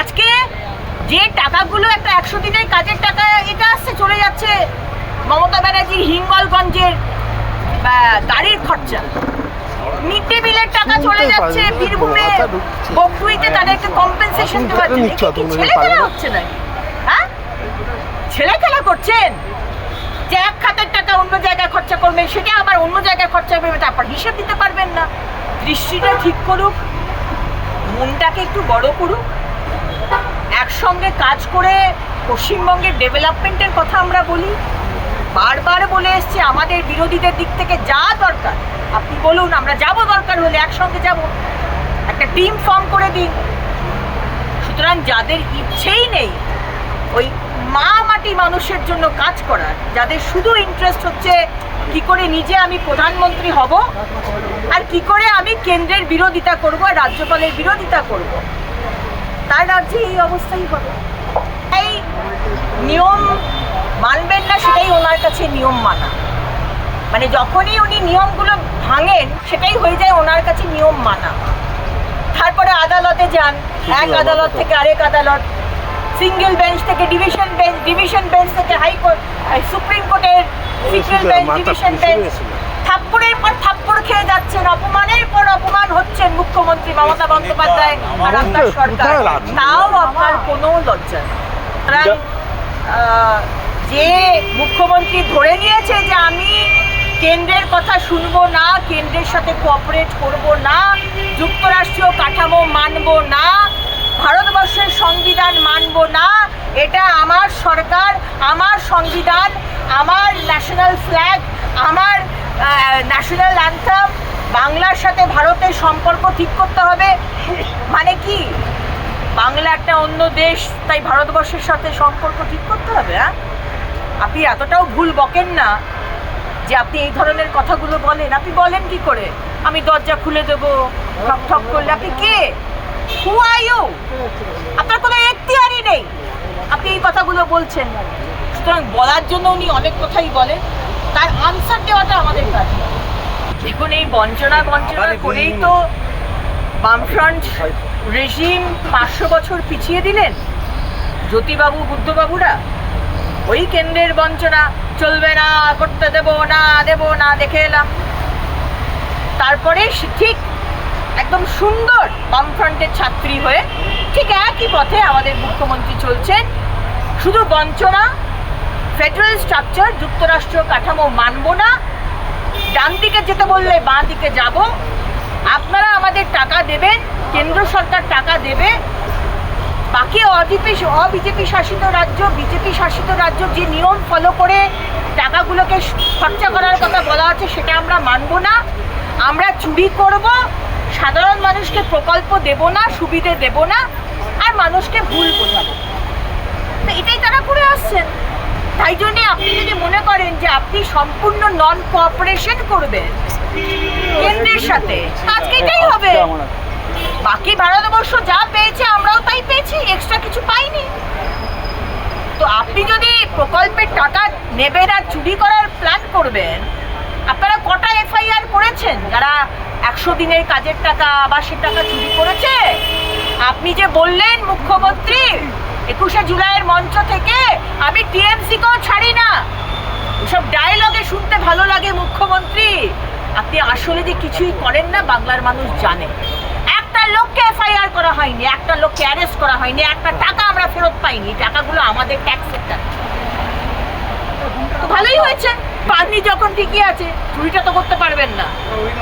আজকে যে টাকাগুলো একটা একশো দিনের কাজের টাকা এটা আসছে চলে যাচ্ছে মমতা ব্যানার্জি হিঙ্গলগঞ্জের গাড়ির খরচা। মিড ডে মিলের টাকা চলে যাচ্ছে বীরভূমে বকটুইতে তাদেরকে কম্পেনসেশন দেওয়া ছেলে খেলা হচ্ছে নাকি? হ্যাঁ? ছেলে খেলা করছেন? যে এক খাতের টাকা অন্য জায়গায় খরচা করবেন সেটা আবার অন্য জায়গায় খরচা করবে তারপর হিসেব দিতে পারবেন না। দৃষ্টিটা ঠিক করুক মনটাকে একটু বড় করুক একসঙ্গে কাজ করে পশ্চিমবঙ্গের ডেভেলপমেন্টের কথা আমরা বলি। বারবার বলে এসছি, আমাদের বিরোধীদের দিক থেকে যা দরকার, আপনি বলুন, আমরা যাব দরকার হলে, একসঙ্গে যাব। একটা টিম ফর্ম করে দিন। সুতরাং যাদের ইচ্ছেই নেই, ওই মা মাটি মানুষের জন্য কাজ করার, যাদের শুধু ইন্টারেস্ট হচ্ছে, কি করে নিজে আমি প্রধানমন্ত্রী হব, আর কি করে আমি কেন্দ্রের বিরোধিতা করব, আর রাজ্যপালের বিরোধিতা করব। তার রাজ্যে এই অবস্থাই হবে। এই নিয়ম মানবেন না সেটাই ওনার কাছে নিয়ম মানা। মানে যখনই উনি নিয়মগুলো ভাঙেন সেটাই হয়ে যায় ওনার কাছে নিয়ম মানা। তারপরে আদালতে যান এক আদালত থেকে আরেক আদালত সিঙ্গেল বেঞ্চ থেকে ডিভিশন বেঞ্চ ডিভিশন বেঞ্চ থেকে হাইকোর্ট সুপ্রিম কোর্টের সিঙ্গেল বেঞ্চ ডিভিশন বেঞ্চ থাপ্পড়ের পর থাপ্পড় খেয়ে যাচ্ছেন অপমানের পর মুখ্যমন্ত্রী মমতা বন্দ্যোপাধ্যায় আর আপনার সরকার তাও আপনার কোনো লজ্জা যে মুখ্যমন্ত্রী ধরে নিয়েছে যে আমি কেন্দ্রের কথা শুনব না কেন্দ্রের সাথে কোঅপারেট করব না যুক্তরাষ্ট্রীয় কাঠামো মানব না ভারতবর্ষের সংবিধান মানব না এটা আমার সরকার আমার সংবিধান আমার ন্যাশনাল ফ্ল্যাগ আমার ন্যাশনাল অ্যান্থাম বাংলার সাথে ভারতের সম্পর্ক ঠিক করতে হবে মানে কি? বাংলা একটা অন্য দেশ, তাই ভারতবর্ষের সাথে সম্পর্ক ঠিক করতে হবে হ্যাঁ? আপনি এতটাও ভুল বকেন না যে আপনি এই ধরনের কথাগুলো বলেন। আপনি বলেন কি করে? আমি দরজা খুলে দেবো, ঠক ঠক করলে। আপনি কে? হু আর আপনার কোনো এখতিয়ারই নেই। আপনি এই কথাগুলো বলছেন। সুতরাং বলার জন্য উনি অনেক কথাই বলেন। তার আনসার দেওয়াটা আমাদের নয়। দেখুন এই বঞ্চনা বঞ্চনা করেই তো বামফ্রন্ট রেজিম পাঁচশো বছর পিছিয়ে দিলেন। জ্যোতিবাবু বুদ্ধবাবুরা ওই কেন্দ্রের বঞ্চনা চলবে না করতে দেব না দেব না দেখে এলাম। তারপরে ঠিক একদম সুন্দর বামফ্রন্টের ছাত্রী হয়ে ঠিক একই পথে আমাদের মুখ্যমন্ত্রী চলছেন। শুধু বঞ্চনা ফেডারেল স্ট্রাকচার যুক্তরাষ্ট্র কাঠামো মানব না ডান দিকে যেতে বললে বাঁ দিকে যাব। আপনারা আমাদের টাকা দেবেন, কেন্দ্র সরকার টাকা দেবে। বাকি অবিপি অবিজেপি শাসিত রাজ্য বিজেপি শাসিত রাজ্য যে নিয়ম ফলো করে টাকাগুলোকে খরচা করার কথা বলা আছে, সেটা আমরা মানব না। আমরা চুরি করব, সাধারণ মানুষকে প্রকল্প দেব না, সুবিধে দেব না, আর মানুষকে ভুল বোঝাবো। তো এটাই তারা করে আসছেন। তাই জন্যে আপনি যদি মনে করেন যে আপনি সম্পূর্ণ নন কোঅপারেশন করবেন, কেন্দ্রের সাথে, আজকে এটাই হবে। বাকি ভারতবর্ষ যা পেয়েছে আমরাও তাই পেয়েছি এক্সট্রা কিছু পাইনি। তো আপনি যদি প্রকল্পের টাকা নেবেন আর চুরি করার প্ল্যান করবেন, আপনারা কটা এফআইআর করেছেন? যারা একশো দিনের কাজের টাকা আবাসের টাকা চুরি করেছে? আপনি যে বললেন মুখ্যমন্ত্রী একুশে জুলাইয়ের মঞ্চ থেকে আমি টিএমসিকেও ছাড়ি না। এসব ডায়লগে শুনতে ভালো লাগে মুখ্যমন্ত্রী। আপনি আসলে যে কিছুই করেন না, বাংলার মানুষ জানে। একটা লোককে এফআইআর করা হয়নি, একটা লোককে অ্যারেস্ট করা হয়নি, একটা টাকা আমরা ফেরত পাইনি। টাকাগুলো আমাদের ট্যাক্সের টাকা ভালোই হয়েছে। পাননি যখন ঠিকই আছে, চুরিটা তো করতে পারবেন না।